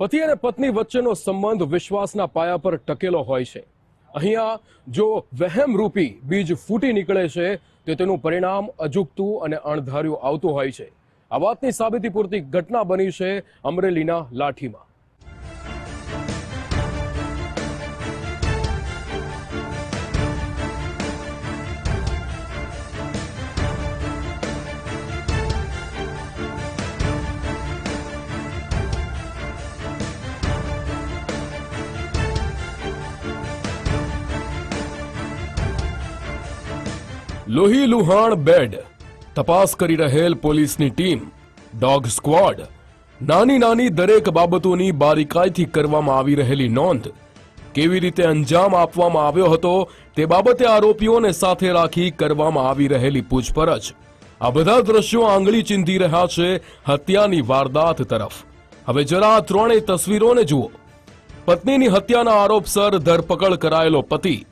પતિ અને પત્ની વચ્ચેનો સંબંધ વિશ્વાસના પાયા પર ટકેલો હોય છે. અહીંયા જો વહેમરૂપી બીજ ફૂટી નીકળે છે, તો તેનું પરિણામ અજુગતું અને અણધાર્યું આવતું હોય છે. આ વાતની સાબિતી પૂરતી ઘટના બની છે અમરેલીના લાઠીમાં. લોહી લુહાણ બેડ. તપાસ કરી રહેલ પોલીસની ટીમ, ડોગ સ્ક્વોડ. નાની નાની દરેક બાબતોની બારીકાઈથી કરવામાં આવી રહેલી નોંધ. કેવી રીતે અંજામ આપવામાં આવ્યો હતો તે બાબતે આરોપીઓને સાથે રાખી કરવામાં આવી રહેલી પૂછપરછ. આ બધા દ્રશ્યો આંગળી ચીંધી રહ્યા છે હત્યાની વારદાત તરફ. હવે જરા ત્રણેય તસવીરોને જુઓ. પત્નીની હત્યાના આરોપસર ધરપકડ કરાયેલો પતિ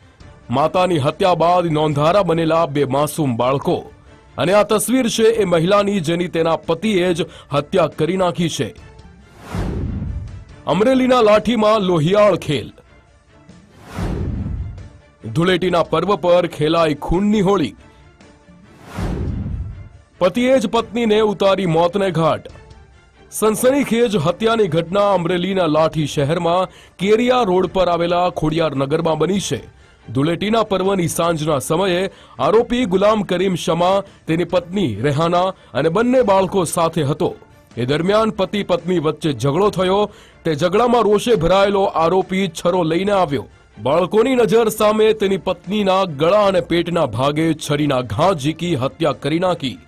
માતાની હત્યા બાદ નોંધારા બનેલા બે માસૂમ બાળકો. અને આ તસવીર છે એ મહિલાની જેની તેના પતિએ જ હત્યા કરી નાખી છે. અમરેલીના લાઠીમાં લોહિયાળ ખેલ. ધૂળેટીના પર્વ પર ખેલાઈ ખૂનની હોળી. પતિએ જ પત્નીને ઉતારી મોતને ઘાટ. સનસનીખેજ હત્યાની ઘટના અમરેલીના લાઠી શહેરમાં કેરિયા રોડ પર આવેલા ખોડિયાર નગરમાં બની છે. ધૂળેટીના પર્વની સાંજના સમયે આરોપી ગુલામ કરીમ શમા, તેની પત્ની રેહાના અને બંને બાળકો સાથે હતો. એ દરમિયાન પતિ પત્ની વચ્ચે ઝઘડો થયો. તે ઝઘડામાં રોષે ભરાયેલો આરોપી છરો લઈને આવ્યો. બાળકોની નજર સામે તેની પત્નીના ગળા અને પેટના ભાગે છરીના ઘા ઝીકી હત્યા કરી નાખી.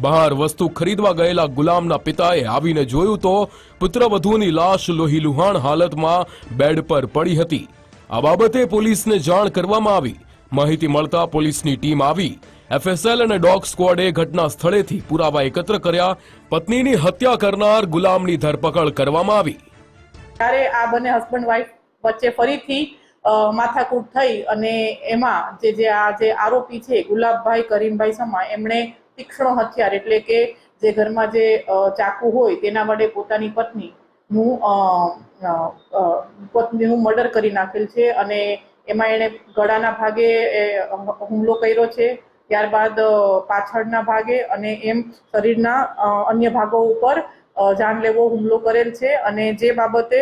બહાર વસ્તુ ખરીદવા ગયેલા ગુલામના પિતાએ આવીને જોયું તો પુત્રવધુની લાશ લોહીલુહાણ હાલતમાં બેડ પર પડી હતી. આ બાબતે પોલીસને જાણ કરવામાં આવી. માહિતી મળતા પોલીસની ટીમ આવી. એફએસએલ અને ડોગ સ્ક્વોડે ઘટના સ્થળેથી પુરાવા એકત્ર કર્યા. પત્નીની હત્યા કરનાર ગુલામની ધરપકડ કરવામાં આવી. ત્યારે આ બંને હસબન્ડ વાઈફ વચ્ચે ફરીથી માથાકૂટ થઈ અને એમાં જે જે આ જે આરોપી છે ગુલાબભાઈ કરીમભાઈ સમા એમણે તીક્ષ્ણ હથિયાર એટલે કે જે ઘરમાં જે ચાકુ હોય તેના વડે પોતાની પત્નીનું અ, અ, પત્નીનું મર્ડર કરી નાખેલ છે અને એમાં એણે ગળાના ભાગે હુમલો કર્યો છે. ત્યારબાદ પાછળના ભાગે અને એમ શરીરના અન્ય ભાગો ઉપર જાનલેવો હુમલો કરેલ છે અને જે બાબતે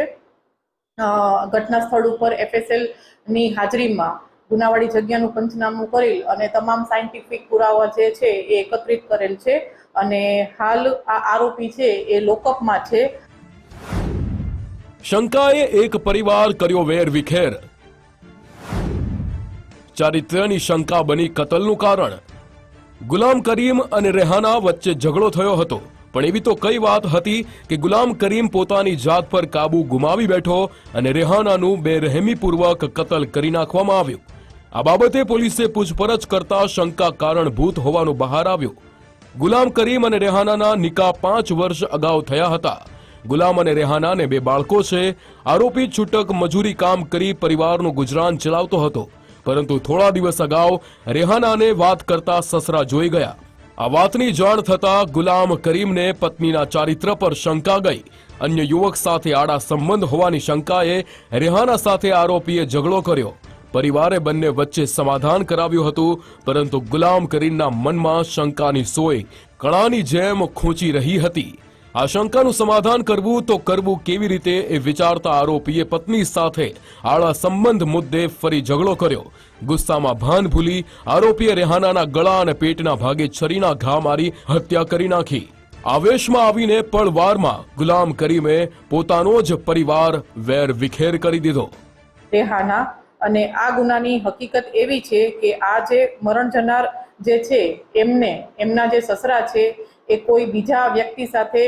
ઘટના સ્થળ ઉપર એફએસએલની હાજરીમાં ગુનાવાળી જગ્યાનું પંચનામું કરેલ અને તમામ સાયન્ટિફિક પુરાવા જે છે એ એકત્રિત કરેલ છે. અને હાલ આ આરોપી છે એ લોકઅપમાં છે. શંકાએ એક પરિવાર કર્યો વેર વિખેર. ચારિત્ર્યની શંકા બની કતલનું કારણ. ગુલામ કરીમ અને રેહાના વચ્ચે ઝઘડો થયો હતો, પણ એવી તો કઈ વાત હતી કે ગુલામ કરીમ પોતાની જાત પર કાબુ ગુમાવી બેઠો અને રેહાનાનું બેરહેમીપૂર્વક કતલ કરી નાખવામાં આવ્યું. આ બાબતે પોલીસે પૂછપરછ કરતા શંકા કારણભૂત હોવાનું બહાર આવ્યું. ગુલામ કરીમ અને રેહાનાના નિકાહ પાંચ વર્ષ અગાઉ થયા હતા. ગુલામ અને રેહાનાને બે બાળકો છે. આરોપી છૂટક મજૂરી કામ કરી પરિવારનું ગુજરાન ચલાવતો હતો. પરંતુ થોડા દિવસ અગાઉ રેહાનાને વાત કરતા સસરા જોઈ ગયા. આ વાતની જાણ થતા ગુલામ કરીમને પત્નીના ચારિત્ર પર શંકા ગઈ. અન્ય યુવક સાથે આડા સંબંધ હોવાની શંકાએ રેહાના સાથે આરોપીએ ઝઘડો કર્યો. પરિવારે બંને વચ્ચે સમાધાન કરાવ્યું હતું, પરંતુ ગુલામ કરીમના મનમાં શંકાની સોય, કણાની જેમ ખૂંચી રહી હતી. આ શંકાનું સમાધાન કરવું તો કરવું કેવી રીતે એ વિચારતા આરોપીએ પત્ની સાથે આળા સંબંધ મુદ્દે ફરી ઝઘડો કર્યો. ગુસ્સામાં ભાન ભૂલી આરોપીએ રેહાનાના ગળા અને પેટના ભાગે છરીના ઘા મારી હત્યા કરી નાખી. આવેશમાં આવીને પળવારમાં ગુલામ કરીમે પોતાનો જ પરિવાર વેર વિખેર કરી દીધો. રેહાના અને આ ગુનાની હકીકત એવી છે કે આ જે મરણ જનાર જે છે, એમને, એમના જે સસરા છે, એ કોઈ બીજા વ્યક્તિ સાથે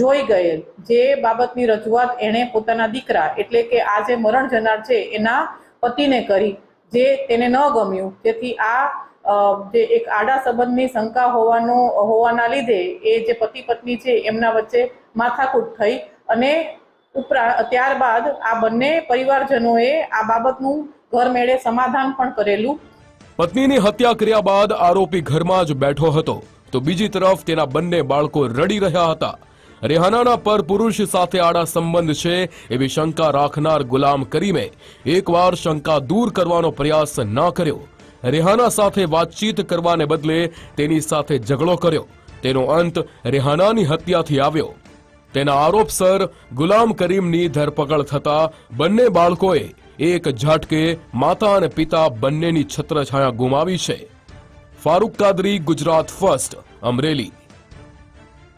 જોઈ ગયેલ. જે બાબતની રજૂઆત એણે પોતાના દીકરા, એટલે કે આ જે મરણ જનાર છે, એના પતિને કરી, જે તેને ન ગમ્યું. તેથી આ જે એક આડા સંબંધની શંકા હોવાનો, હોવાના લીધે એ જે પતિ પત્ની છે, એમના વચ્ચે માથાકૂટ થઈ અને ઉપરાંત ત્યારબાદ આ બંને પરિવારજનોએ આ બાબતનું ઘર મેળે સમાધાન પણ કરેલું. પત્નીની હત્યા કર્યા બાદ આરોપી ઘરમાં જ બેઠો હતો. તો બીજી તરફ તેના બંને બાળકો રડી રહ્યા હતા. રેહાનાના પર પુરુષ સાથે આડા સંબંધ છે એવી શંકા રાખનાર ગુલામ કરીમે એકવાર શંકા દૂર કરવાનો પ્રયાસ ન કર્યો. રેહાના સાથે વાતચીત કરવાને બદલે તેની સાથે ઝઘડો કર્યો. તેનો અંત રેહાનાની હત્યાથી આવ્યો. તેના આરોપસર ગુલામ કરીમની ધરપકડ થતા બંને બાળકોએ એક ઝાટકે માતા અને પિતા બંનેની છત્રછાયા ગુમાવી છે. ફારૂક કાદરી, ગુજરાત ફર્સ્ટ, અમરેલી.